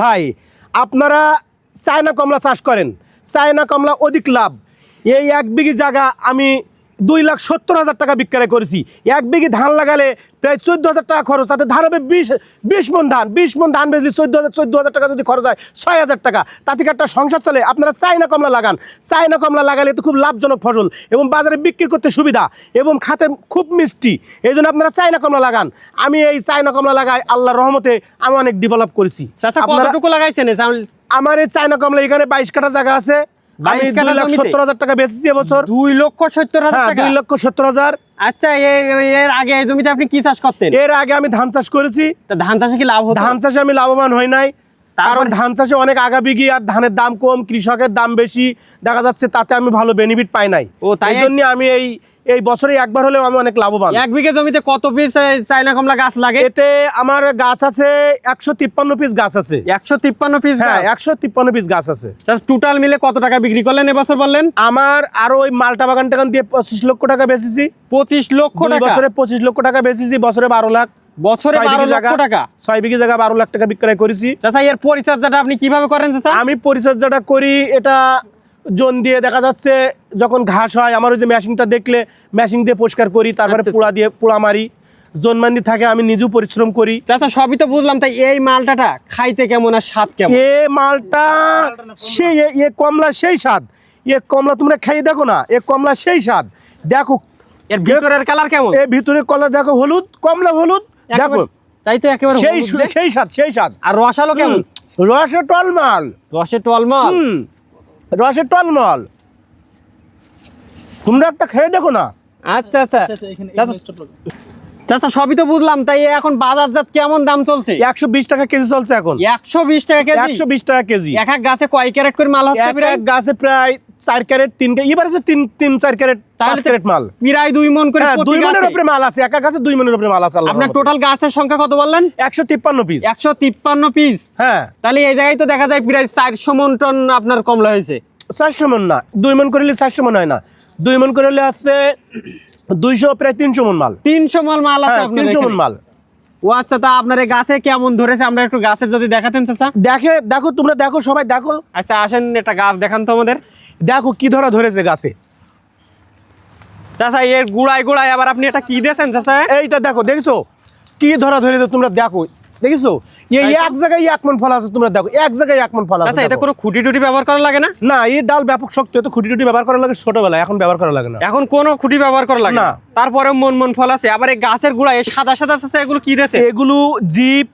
ভাই, আপনারা চায়না কমলা চাষ করেন। চায়না কমলা অধিক লাভ। এই এক বিঘি জায়গা আমি দুই লাখ সত্তর হাজার টাকা বিক্রয় করেছি। এক বিঘি ধান লাগালে প্রায় চোদ্দ হাজার টাকা খরচ। তাতে ধান হবে বিশ বিশ মন ধান। বিশ মন ধান বেচলে চোদ্দ হাজার চোদ্দ হাজার টাকা যদি খরচ হয় ছয় হাজার টাকা। তাতে একটা সংসার চলে? আপনারা চায়না কমলা লাগান। চায়না কমলা লাগালে তো খুব লাভজনক ফসল এবং বাজারে বিক্রি করতে সুবিধা এবং খাতে খুব মিষ্টি। এই জন্য আপনারা চায়না কমলা লাগান। আমি এই চায়না কমলা লাগাই আল্লাহর রহমতে আমি অনেক ডেভেলপ করেছি। চাচা আপনারা- লাগাইছেন? আমার এই চায়না কমলা এখানে বাইশ কাঠা জায়গা আছে। আমি দুই লাখ সত্তর হাজার টাকা বেচেছি এবছর দুই লক্ষ সত্তর হাজার হ্যাঁ দুই লক্ষ সত্তর হাজার। আচ্ছা এর আগে এই জমিতে আপনি কি চাষ করতেন? এর আগে আমি ধান চাষ করেছি। তা ধান চাষে কি লাভ ধান চাষে আমি লাভবান হই নাই। কারণ ধান চাষে অনেক আগাবিগি আর ধানের দাম কম কৃষকের দাম বেশি। দেখা যাচ্ছে তাতে আমি ভালো বেনিফিট পাই নাই। ও, তাই জন্য আমি এই এই বছরে একবার হলেও আমি অনেক লাভবান। এক বিঘে জমিতে কত পিস চাইনা কমলা গাছ লাগে? এতে আমার গাছ আছে একশো তিপ্পান্ন পিস গাছ আছে। একশো তিপ্পান্ন পিস হ্যাঁ একশো তিপ্পান্ন পিস গাছ আছে। টোটাল মিলে কত টাকা বিক্রি করলেন এবছর বললেন? আমার আরও ওই মালটা বাগান টাগান দিয়ে পঁচিশ লক্ষ টাকা বেচেছি। পঁচিশ লক্ষ বছরে পঁচিশ লক্ষ টাকা বেচেছি বছরে বারো লাখ। বছরে বারো লক্ষ টাকা? ছয় বিঘি জায়গা বারো লাখ টাকা বিক্রয় করেছি। এর পরিচর্যাটা আপনি কীভাবে করেন আমি পরিচর্যাটা করি এটা জোন দিয়ে দেখা যাচ্ছে যখন ঘাস হয় আমার ওই যে মেশিনটা দেখলে মেশিন দিয়ে পরিষ্কার করি তারপরে আচ্ছা, পোড়া দিয়ে পোড়া মারি। জোনমান্দি থাকে আমি নিজেও পরিশ্রম করি। চাচা সবই তো বুঝলাম তাই এই মালটাটা খাইতে কেমন আর স্বাদ কেমন? এ মালটা সেই এ- কমলা সেই স্বাদ। এ কমলা তোমরা খেয়ে দেখো না এ কমলা সেই স্বাদ। দেখো এর ভিতরের কালার কেমন? এ ভিতরে কলা দেখো হলুদ কমলা হলুদ দেখো। তাই তো একেবারে সেই সেই স্বাদ সেই স্বাদ। আর রসালো কেমন? রসে টলমাল। রসে টলমল? রসে টলমল তোমরা একটা খেয়ে দেখো না। আচ্ছা আচ্ছা। চাচা চাচা সবই তো বুঝলাম তাই এখন বাজারজাত কেমন দাম চলছে? একশো বিশ টাকা কেজি চলছে এখন। একশো বিশ টাকা কেজি? একশো বিশ টাকা কেজি। এক এক গাছে কয় ক্যারেট করে মাল হচ্ছে এক এক গাছে প্রায় চার ক্যারেট তিন এবার আছে তিন তিন চার ক্যারেট পাঁচ ক্যারেট মাল। প্রায় দুই মন করে হ্যাঁ দুই মনের উপরে মাল আছে এক এক গাছে দুই মনের উপরে মাল আছে আপনার টোটাল গাছের সংখ্যা কত বললেন? একশো তিপ্পান্ন পিস একশো তিপ্পান্ন পিস হ্যাঁ। তাহলে এই জায়গায় তো দেখা যায় প্রায় চারশো মন টন আপনার কমলা হয়েছে। চারশো মন না দুই মন করলে চারশো মন হয় না। দুই মন করলে আছে দুইশো প্রায় তিনশো মন মাল। তিনশো মন মাল আছে হ্যাঁ তিনশো মন মাল। ও আচ্ছা তা আপনার এই গাছে কেমন ধরেছে? আমরা একটু গাছের যদি দেখাতেন চাচা দেখে দেখো তোমরা দেখো সবাই দেখো। আচ্ছা আসেন একটা গাছ দেখান তো আমাদের। দেখো কি ধরা ধরেছে গাছে। চাচা এর গুড়ায় গুড়ায় আবার আপনি এটা কি দিয়েছেন চাচা? এইটা দেখো দেখছ? কি ধরা ধরেছে তোমরা দেখো। দেখেছ? এই এক জায়গায় এক মন ফল আছে তোমরা দেখো এক জায়গায় এক মন ফল আছে এটা দেখো। কোনো খুঁটি টুটি ব্যবহার করা লাগে না? না এই ডাল ব্যাপক শক্ত তো খুঁটি টুটি ব্যবহার করা লাগে ছোটবেলায় এখন ব্যবহার করা লাগে না। এখন কোনো খুঁটি ব্যবহার করা লাগে না। তারপরে মন মন ফল আছে। আবার এই গাছের গুড়া এই সাদা সাদা চাচা এগুলো কি দিয়েছে? এগুলো জিপ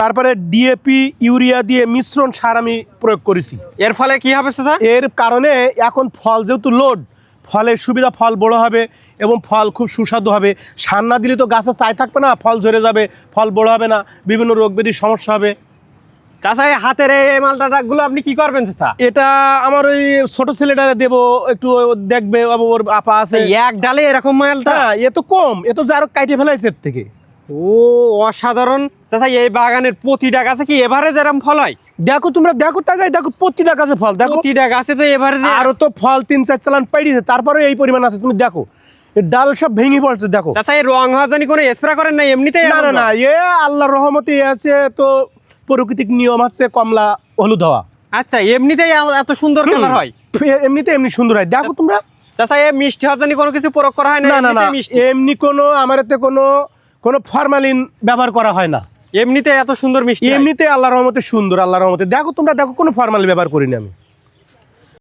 তারপরে ডিএপি ইউরিয়া দিয়ে মিশ্রণ সার আমি প্রয়োগ করেছি। এর ফলে কি হবে চাচা? এর কারণে এখন ফল যেহেতু লোড ফলের সুবিধা ফল বড় হবে এবং ফল খুব সুস্বাদু হবে। সার না দিলে তো গাছে চাই থাকবে না ফল ঝরে যাবে ফল বড় হবে না বিভিন্ন রোগ ব্যাধির সমস্যা হবে। চাষা এই হাতের এই মালটা গুলো আপনি কি করবেন চাষা এটা আমার ওই ছোট ছেলেটারে দেবো একটু দেখবে বাবু ওর আপা আছে। এক ডালে এরকম মালটা? এত এ তো কম এ তো যারো কাইটে ফেলাইছে এর থেকে। ও অসাধারণ। চাচা এই বাগানের প্রতিটা গাছে কি এভারেজ এরকম ফল হয়? দেখো তোমরা দেখো তাকাই দেখো প্রতিটা গাছে ফল দেখো। প্রতিটা গাছে তো এভারেজ আরও তো ফল তিন চার চালান পাইছে তারপরে এই পরিমাণ আছে তুমি দেখো। ডাল সব ভেঙে পড়ছে দেখো। চাচা এই রং হওয়া জানি কোনো স্প্রে করেন না এমনিতে না না না এ আল্লাহর রহমতে এ আছে তো প্রাকৃতিক নিয়ম আছে কমলা হলুদ হওয়া। আচ্ছা এমনিতেই এত সুন্দর কালার হয়? এমনিতে এমনি সুন্দর হয়। দেখো তোমরা। চাচা এই মিষ্টি হওয়া জানি কোনো কিছু প্রয়োগ করা হয় না? না না এমনি কোনো আমার এতে কোনো কোনো ফরমালিন ব্যবহার করা হয় না। এমনিতে এত সুন্দর মিষ্টি এমনিতে আল্লাহর রহমতে সুন্দর আল্লাহর রহমতে। দেখো তোমরা দেখো কোনো ফরমালিন ব্যবহার করিনি আমি।